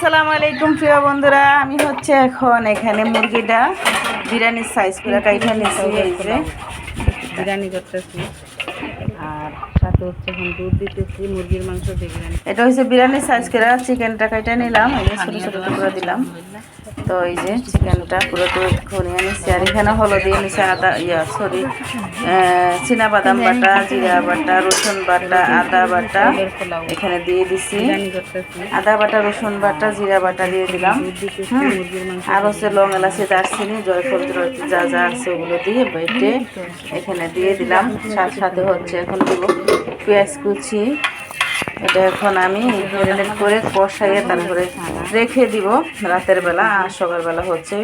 আসসালামু আলাইকুম প্রিয় বন্ধুরা। আমি হচ্ছে এখন এখানে মুরগিটা বিরিয়ানির সাইজ করে কাইটা নিয়েছি এই যে। বিরিয়ানি করতেছি। আর সাথে হচ্ছে এখন দুধ দিতেছি মুরগির মাংস দিয়ে বিরিয়ানি। এটা হচ্ছে বিরিয়ানির সাইজ করে চিকেনটা কাইটা নিলাম ছোটো ছোটো টুকরো দিলাম। তো এই যে চিকেনটা পুরো খনিয়ে নিচ্ছি। আর এখানে হলদি নিচে আদা ইয়া সরি চীনা বাদাম বাটা জিরা বাটা রসুন বাটা আদা বাটা এখানে দিয়ে দিছি। আদা বাটা রসুন বাটা জিরা বাটা দিয়ে দিলাম। আর হচ্ছে লং এলাচি দারচিনি জয়ফল যা যা আছে ওগুলো দিয়ে বেটে এখানে দিয়ে দিলাম। সাথে সাথে হচ্ছে এখন দিব পেঁয়াজ কুচি। এটা এখন আমি ম্যারিনেট করে কষাইয়ে তারপরে রেখে দিব। রাতের বেলা আর সকালবেলা হচ্ছে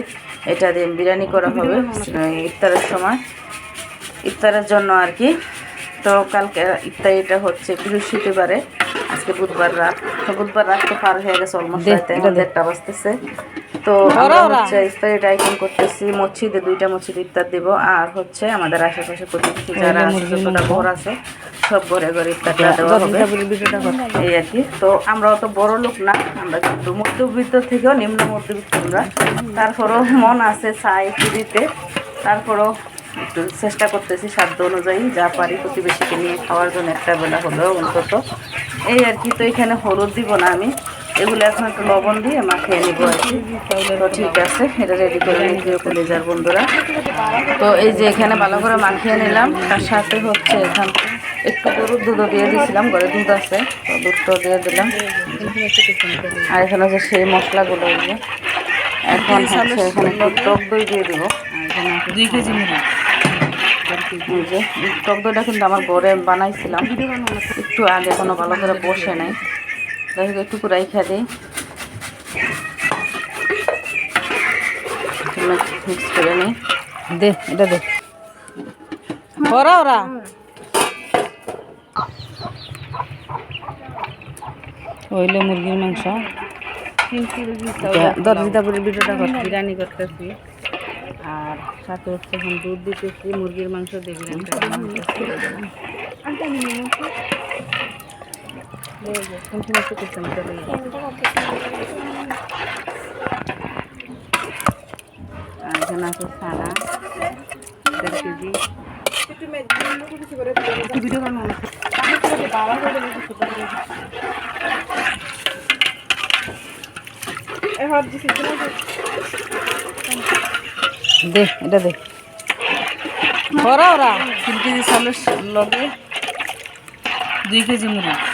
এটা দিয়ে বিরিয়ানি করা হবে ইফতারের সময়। ইফতারের জন্য আর কি। তো কালকে ইফতারিটা হচ্ছে বৃহস্পতিবারে আজকে বুধবার রাত। বুধবার রাত তো পার হয়ে গেছে অলমোস্ট রাতে দেড়টা বাজতেছে। তো আমরা হচ্ছে ইফতারিটা আইটেম করতেছি মসজিদে দুইটা মসজিদে ইফতার দিব আর হচ্ছে আমাদের আশেপাশে প্রতিবেশী যারা আছে যতটা ঘর আছে সব ঘরে ঘরে ইফতারটা দেওয়া হবে। এই আর কি। তো আমরা অত বড় লোক না আমরা কিন্তু মধ্যবিত্ত থেকেও নিম্ন মধ্যবিত্ত আমরা। তারপরও মন আছে চাই দিতে। তারপরও একটু চেষ্টা করতেছি সাধ্য অনুযায়ী যা পারি প্রতিবেশীকে নিয়ে খাওয়ার জন্য একটা বেলা হলেও অন্তত। এই আর কি তো এখানে হলুদ দিব না আমি। এগুলো এখন একটু লবণ দিয়ে মাখিয়ে নিব আর কি। তো ঠিক আছে এটা রেডি করে নিয়ে কলেজার বন্ধুরা। তো এই যে এখানে ভালো করে মাখিয়ে নিলাম তার সাথে হচ্ছে এখান একটু গরুর দুধও দিয়ে দিয়েছিলাম ঘরে দুধ আছে তো দুধটাও দিয়ে দিলাম। আর এখানে হচ্ছে সেই মশলাগুলো এখন হচ্ছে এখানে একটু টক দই দিয়ে দেবো। দুই কেজি যে টক দইটা কিন্তু আমার ঘরে বানাইছিলাম। একটু আগে এখনও ভালো করে বসে নাই। যাই হোক একটু রাইখা দিই মিক্স করে নিই দে এটা দে। ওরা ওরা। হইলে মুরগির মাংস। দরজিদাপুরের ভিডিওটা বিরিয়ানি করতেছি। আর সাথে হচ্ছে এখন দুধ দিতেছি মুরগির মাংস দিয়ে বিরিয়ানিটা বানাইতেছি। দে, দে, continue করতেছি আমি, চলে যাই। আর এখানে আছে সারা দেড় কেজি ভিডিও বানানো দে এটা দে দুই কেজি মুরগি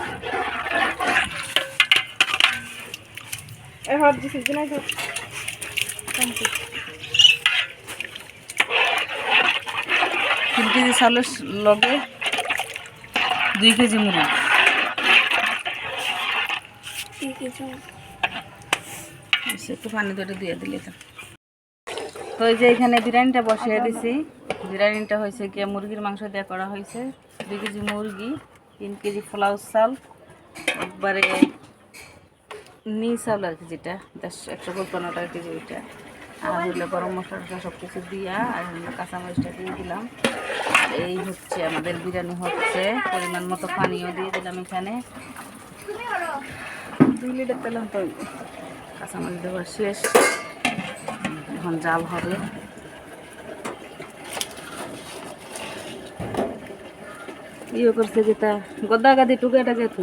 তো তিন কেজি চালের লগে দুই কেজি বেশি একটু পানি ধরে দিয়ে দিলে তো। তো এই যে এখানে বিরিয়ানিটা বসিয়ে দিছি। বিরিয়ানিটা হয়েছে গিয়ে মুরগির মাংস দিয়ে করা হয়েছে। দুই কেজি মুরগি তিন কেজি পোলাও চাল। একবারে নি চাউল আর কি যেটা একশো পনেরো টাকা কেজি ওইটা আর হইল গরম মশলা সব কিছু দিয়া আর হইল কাঁচামরিচটা দিয়ে দিলাম। এই হচ্ছে আমাদের বিরিয়ানি হচ্ছে, পরিমাণ মতো পানিও দিয়ে দিলাম এখানে। দুই লিটার তেলাম তো কাঁচামরিচ দেওয়া শেষ। এখন জাল হবে। ইয়ে করছে যেটা গদা গাদি টুকেটা যেত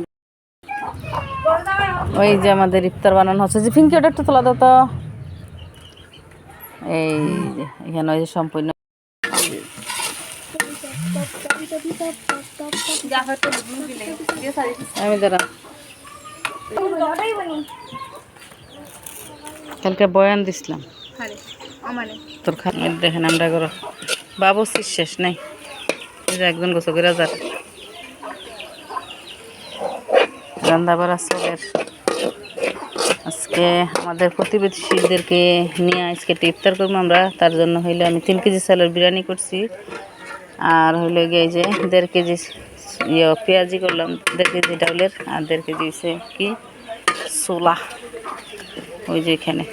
ওই যে আমাদের ইফতার বানানো হচ্ছে। যে ফিঙ্কি ওটা একটু তোলা দাও তো। এই এখানে ওই যে সম্পূর্ণ আমি দাঁড়া। কালকে বয়ান দিছিলাম। তোর খাবার দেখেন আমরা করো। বাবু শেষ নাই। একজন গোসো করে যার রান্না বাড়া চলের আজকে আমাদের প্রতিবেশীদেরকে নিয়ে আজকে একটু ইফতার করব আমরা। তার জন্য হইলে আমি তিন কেজি চালের বিরিয়ানি করছি। আর হইলে গিয়ে যে দেড় কেজি ইয়ে পেঁয়াজি করলাম, দেড় কেজি ডাউলের আর দেড় কেজি হচ্ছে কি? ছোলা। ওই যে এখানে।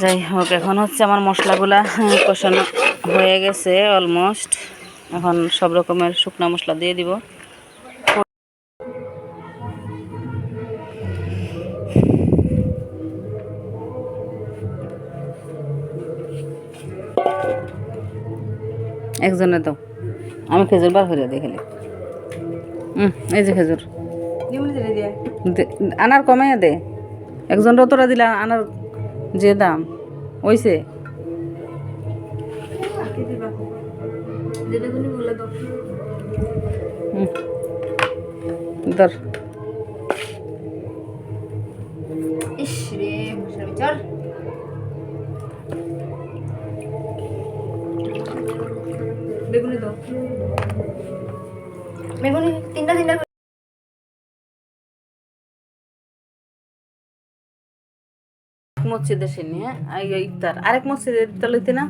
যাই হোক, এখন হচ্ছে আমার মশলাগুলা কষানো হয়ে গেছে অলমোস্ট। এখন সব রকমের শুকনা মশলা দিয়ে দিব। একজনে তো আমি খেজুর বার করে দিই খালি। এই যে খেজুর। আনার কমাইয়া দে। একজন রতরা দিলে, আনার যে দাম ওইছে। ধর। বেগুনি বেগুনি তিনটা তিনটা মসজিদে হ্যাঁ এই ইফতার। আরেক মসজিদে ইফতার লইতে না?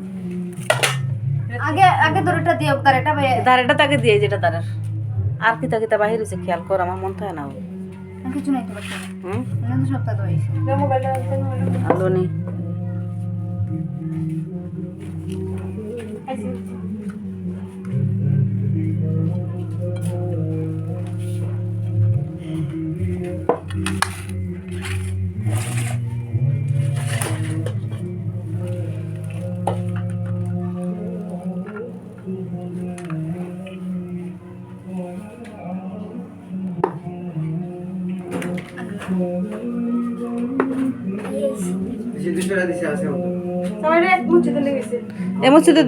আগে আগে দরটা দিও কারেটা ভাই। দাঁড়াটা তাকে দিয়ে যেটা দাঁড়ার আর কি তাকে তা বাহির হয়েছে খেয়াল কর আমার মন থাকে না কিছু নাই হুম? তো সপ্তাহ তো হইছে। আলো নেই। এই মসজিদে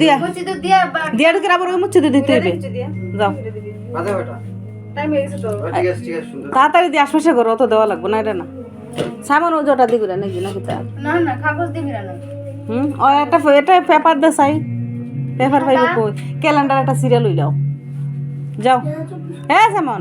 দিয়া। দিয়া দিয়া ঢুকে আবার ওই মসজিদে দিতে হবে। যাও। তাড়াতাড়ি দিয়ে আশপাশে করো অত দেওয়া লাগবে না এটা না। সামান ও দিবি না নাকি নাকি তা না না কাগজ দিবি না হুম? ও একটা এটা পেপার দে চাই পেপার ফাইবে কই? ক্যালেন্ডার একটা সিরিয়াল লই যাও। যাও হ্যাঁ যেমন